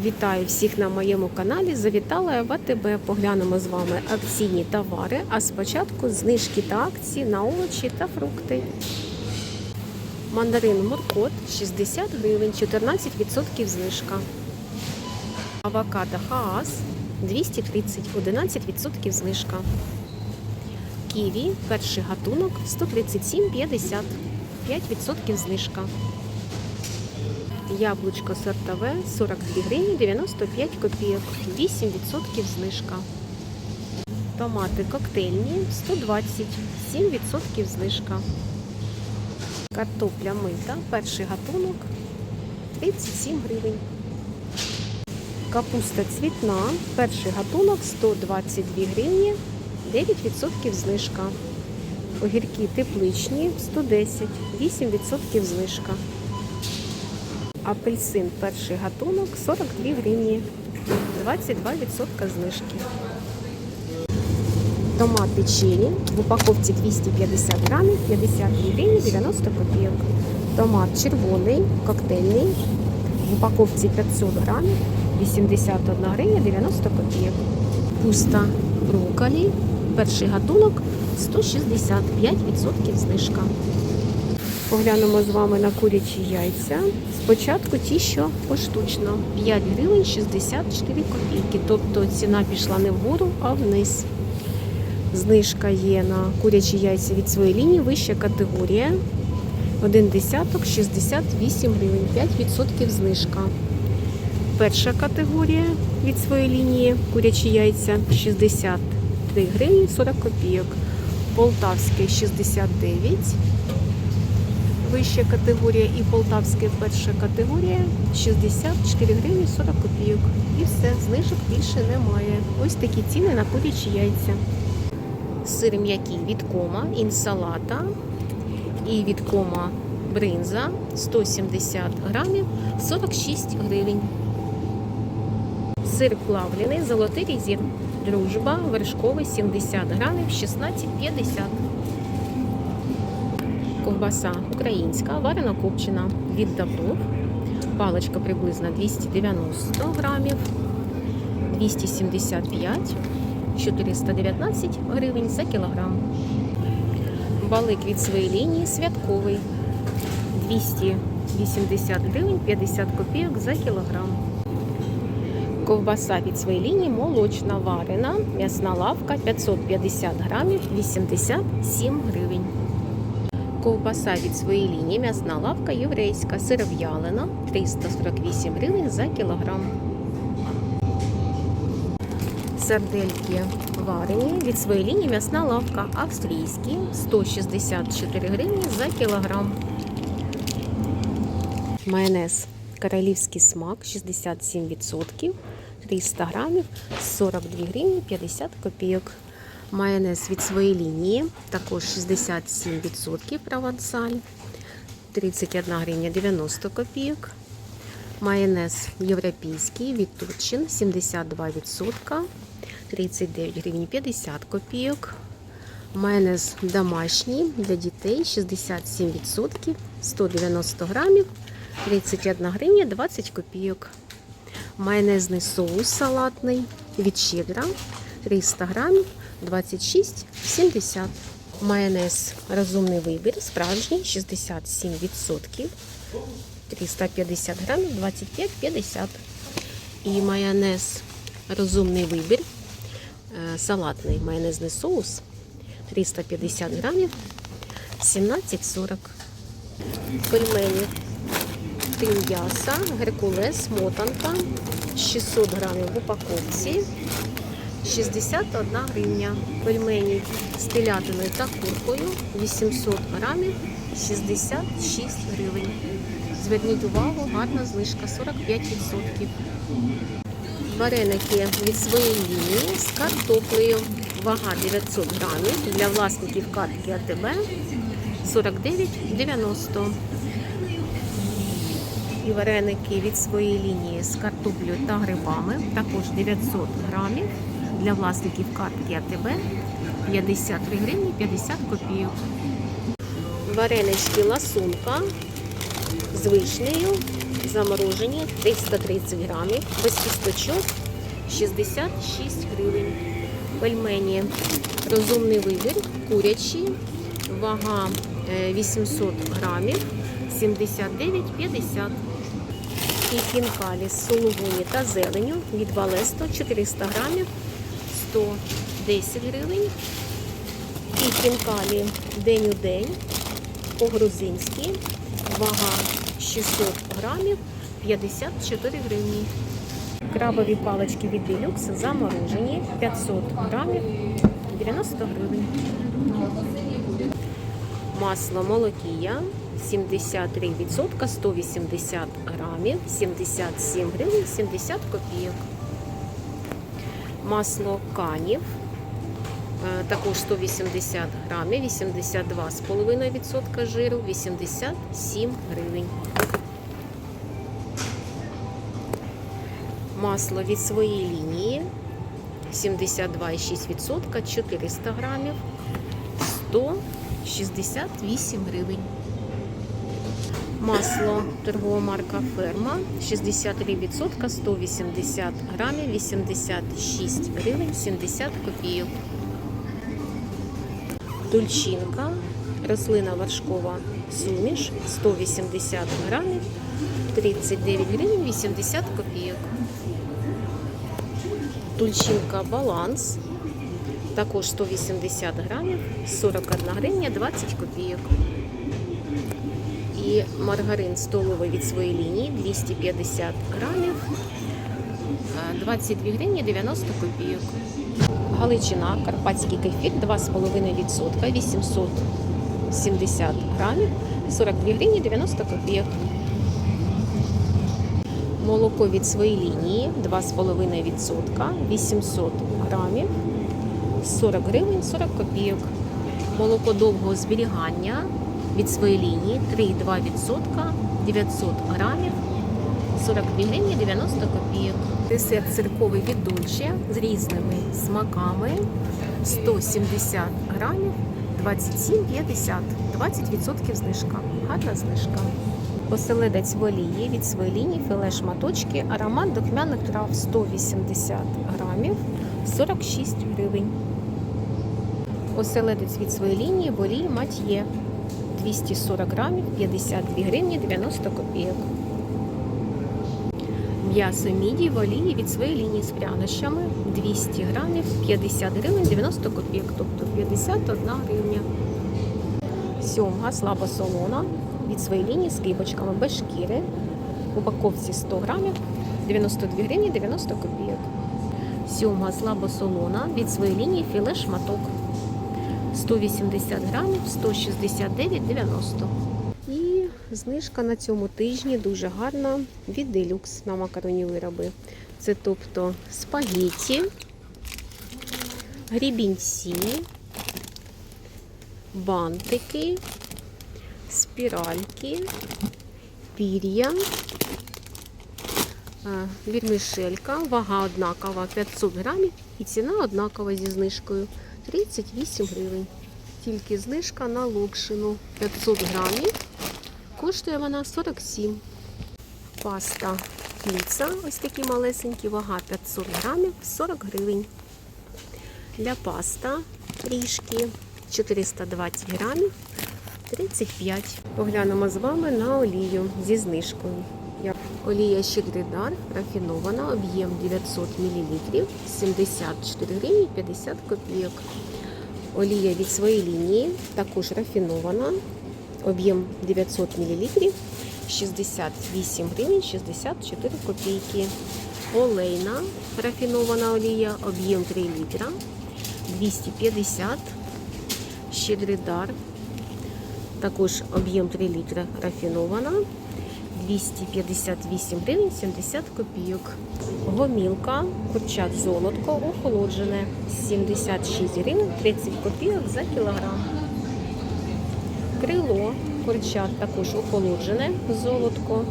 Вітаю всіх на моєму каналі. Завітала я в. Поглянемо з вами акційні товари. А спочатку знижки та акції на овочі та фрукти. Мандарин Муркот 60 гривень, 14% знижка. Авокадо Хаас 230, 11% знижка. Ківі перший гатунок 137,50, 5% знижка. Яблучко сортове 42 гривні 95 копійок, 8% знижка. Томати коктейльні 120, 7% знижка. Картопля мита, перший гатунок 37 гривень. Капуста цвітна, перший гатунок 122 гривні, 9% знижка. Огірки тепличні 110, 8% знижка. Апельсин перший гатунок 42 гривні, 22% знижки. Томати чилі в упаковці 250 грамів, 52 гривні 90 копійок. Томат червоний, коктейльний, в упаковці 500 грамів, 81 гривня 90 копійок. Пуста брокколі, перший гатунок 165% знижка. Поглянемо з вами на курячі яйця. Спочатку ті, що поштучно. 5 гривень 64 копійки. Тобто ціна пішла не вгору, а вниз. Знижка є на курячі яйця від своєї лінії, вища категорія. Один десяток 68 гривень, 5% знижка. Перша категорія від своєї лінії курячі яйця 63 гривні 40 копійок. Полтавське 69 вища категорія і полтавська перша категорія 64 гривні 40 копійок. І все, знижок більше немає. Ось такі ціни на курячі яйця. Сир м'який від кома, інсалата і від кома бринза 170 грамів 46 гривень. Сир плавлений, золотий різір. Дружба вершковий 70 грамів 16,50 ковбаса українська, варена копчена від Добров. Паличка приблизно 290 грамів, 275, 419 гривень за кілограм. Балик від своєї лінії святковий 280 гривень 50 копійок за кілограм. Ковбаса від своєї лінії молочна варена, м'ясна лавка 550 грамів 87 гривень. Ковбаса від своєї лінії, м'ясна лавка єврейська, сиров'ялина 348 гривень за кілограм. Сардельки варені від своєї лінії, м'ясна лавка австрійські 164 гривні за кілограм. Майонез королівський смак 67%, 300 грамів 42 гривні 50 копійок. Майонез від своєї лінії, також 67% провансаль, 31 гривня 90 копійок. Майонез європейський від Турчин 72%, 39 гривень 50 копійок. Майонез домашній для дітей 67%, 190 грамів, 31 гривня 20 копійок. Майонезний соус салатний від щедра 300 грамів 26,70. Майонез розумний вибір, справжній 67%, 350 грамів 25,50. І майонез розумний вибір, е, салатний майонезний соус 350 грамів 17,40. Пельмені тим м'яса, геркулес, мотанка 600 грамів в упаковці. 61 гривня. Пельмені з телятиною та куркою 800 грамів 66 гривень. Зверніть увагу, гарна знижка 45%. Вареники від своєї лінії з картоплею. Вага 900 грамів для власників картки АТБ 49,90. І вареники від своєї лінії з картоплею та грибами також 900 грамів для власників картки АТБ 53 гривні 50 копійок. Варенички ласунка з вишнею заморожені 330 грамів, без кісточок 66 гривень. Пельмені розумний вибір, курячі, вага е, 800 грамів, 79,50. І хінкалі з сулугуні та зеленю від Валесто 400 грамів, 110 гривень. І хінкалі день у день по-грузинськи, вага 600 грамів, 54 гривні. Крабові палички від Deluxe заморожені 500 грамів, 90 гривень. Масло молокія 73%, 180 грамів, 77 гривень, 70 копійок. Масло канів е, також 180 грамів, 82,5% жиру, 87 гривень. Масло від своєї лінії 72,6%, 400 грамів, 168 гривень. Масло торгова марка Ферма 63%, 180 грамів, 86 гривень, 70 копійок. Тульчинка, рослина вершкова суміш 180 грамів, 39 гривень, 80 копійок. Тульчинка баланс, також 180 грамів, 41 гривня, 20 копійок. Маргарин столовий від своєї лінії 250 грамів, е, 22 гривні 90 копійок. Галичина, карпатський кефір 2,5%, 870 грамів, 42 гривні 90 копійок. Молоко від своєї лінії 2,5%, 800 грамів, 40 гривень 40 копійок. Молоко довгого зберігання від своєї лінії 3,2%, 900 грамів, 42 гривні 90 копійок. Десерт цирковий від Дольче з різними смаками 170 грамів, 27,50, 20% знижка. Гарна знижка. Оселедець в олії від своєї лінії філе шматочки, аромат духмяних трав 180 грамів, 46 гривень. Оселедець від своєї лінії в олії матьє 240 грамів, 52 гривні 90 копійок. М'ясо міді в олії від своєї лінії з прянощами 200 грамів, 50 гривень 90 копійок, тобто 51 гривня. Сьомга слабосолона від своєї лінії з кибочками без шкіри. В упаковці 100 грамів, 92 гривні 90 копійок. Сьомга слабосолона від своєї лінії філе шматок. 180 грамів, 169,90. І знижка на цьому тижні дуже гарна від Deluxe на макаронні вироби. Це тобто спагетті, грібінці, бантики, спіральки, пір'я, е, вірмішелька, вага однакова 500 грамів і ціна однакова зі знижкою 38 гривень. Тільки знижка на локшину 500 грамів. Коштує вона 47. Паста піца, ось такі малесенькі, вага 500 грамів, 40 гривень. Для паста трішки 420 грамів, 35. Поглянемо з вами на олію зі знижкою. Олія Щедридар рафінована, об'єм 900 мл, 74 гривні 50 копійок. Олія від своєї лінії, також рафінована, об'єм 900 мл, 68 гривень 64 копійки. Олейна рафінована олія, об'єм 3 літра, 250. Щедрий дар, також об'єм 3 літра рафінована, 258 гривень 70 копійок. Гомілка, курчат золотко, охолоджене, 76 гривень 30 копійок за кілограм. Крило, курчат також охолоджене, золотко,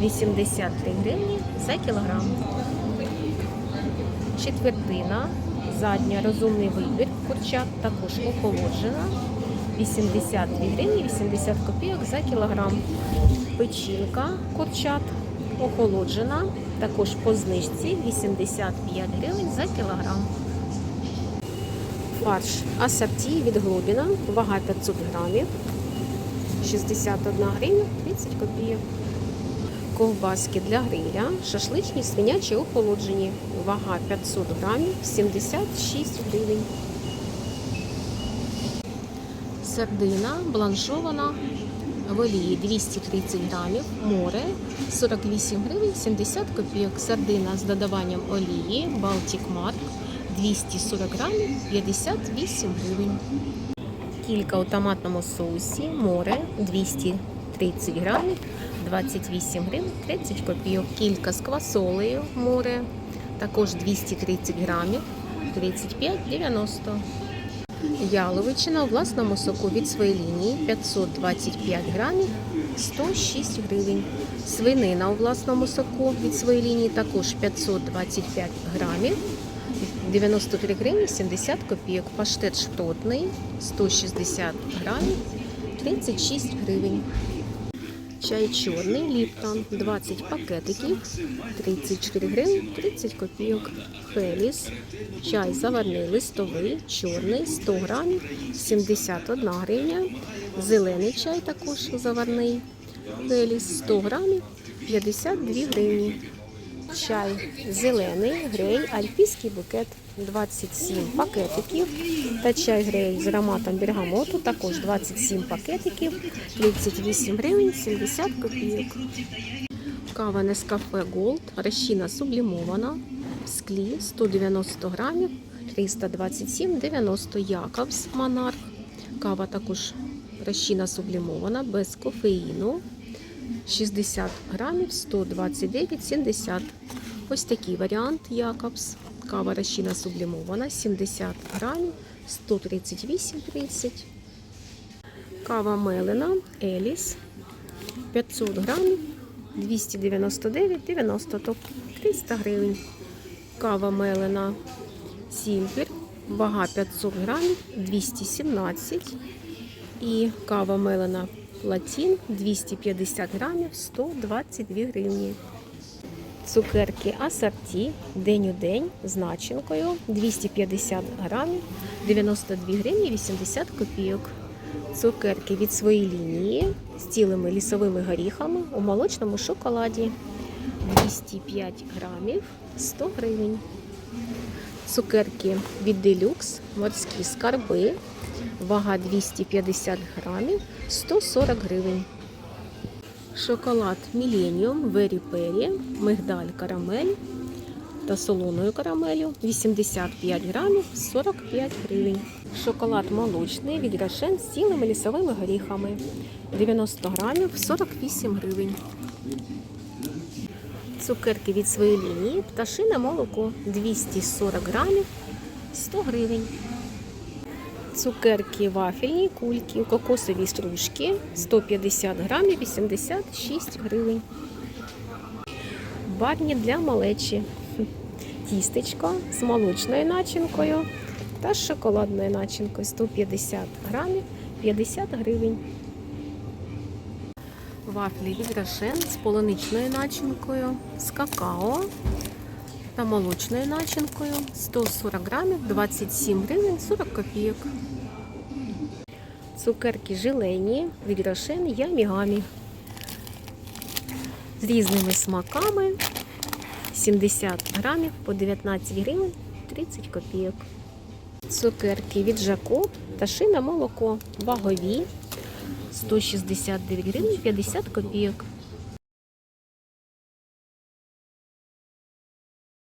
83 гривні за кілограм. Четвертина, задня розумний вибір, курчат також охолоджена, 82 гривні 80 копійок за кілограм. Печінка курчат охолоджена, також по знижці 85 гривень за кілограм. Фарш асорті від Глобіна, вага 500 грамів, 61 гривня 30 копійок. Ковбаски для гриля, шашличні, свинячі охолоджені, вага 500 грамів, 76 гривень. Сардина бланшована в олії 230 грамів, море 48 гривень 70 копійок. Сардина з додаванням олії Baltic Mark 240 грамів 58 гривень. Кілька у томатному соусі, море 230 грамів 28 гривень 30 копійок. Кілька з квасолею, море також 230 грамів 35,90. Яловичина у власному соку від своєї лінії 525 грамів 106 гривень. Свинина у власному соку від своєї лінії також 525 грамів 93 гривні 70 копійок. Паштет шпротний 160 грамів 36 гривень. Чай чорний Ліптон 20 пакетиків 34 гривень, 30 копійок. Феліс. Чай заварний листовий, чорний 100 грамів 71 гривня. Зелений чай також заварний. Феліс 100 грамів 52 гривні. Чай зелений, грей, альпійський букет 27 пакетиків. Та чай грей з ароматом бергамоту також 27 пакетиків, 38 гривень 70 копійок. Кава Нескафе Голд, розчина сублімована в склі 190 грамів, 327,90 Якобс Монарх. Кава також розчина сублімована без кофеїну. 60 грамів 129,70. Ось такий варіант Якобс. Кава розчина сублімована 70 грамів 138,30. Кава мелена Еліс 500 грамів 299,90, тобто 300 гривень. Кава мелена Сімпір, вага 500 грамів 217. І кава мелена Латін 250 грамів 122 гривні. Цукерки асорті день у день з начинкою 250 грамів 92 гривні 80 копійок. Цукерки від своєї лінії з цілими лісовими горіхами у молочному шоколаді 205 грамів 100 гривень. Цукерки від Делюкс, морські скарби, вага 250 грамів 140 гривень. Шоколад Millennium Very Peri, мигдаль карамель та солоною карамелю 85 грамів 45 гривень. Шоколад молочний від Рошен з цілими лісовими горіхами 90 грамів 48 гривень. Цукерки від своєї лінії, пташине молоко 240 грамів 100 гривень. Цукерки вафельні, кульки, кокосові стружки 150 грамів 86 гривень. Барні для малечі. Тістечко з молочною начинкою та з шоколадною начинкою 150 грамів 50 гривень. Вафлі від Рошен з полуничною начинкою, з какао та молочною начинкою 140 грамів 27 гривень 40 копійок. Цукерки желейні від Рошен Ямігамі з різними смаками 70 грамів по 19 гривень 30 копійок. Цукерки від Жако та шина молоко вагові 169 гривень 50 копійок.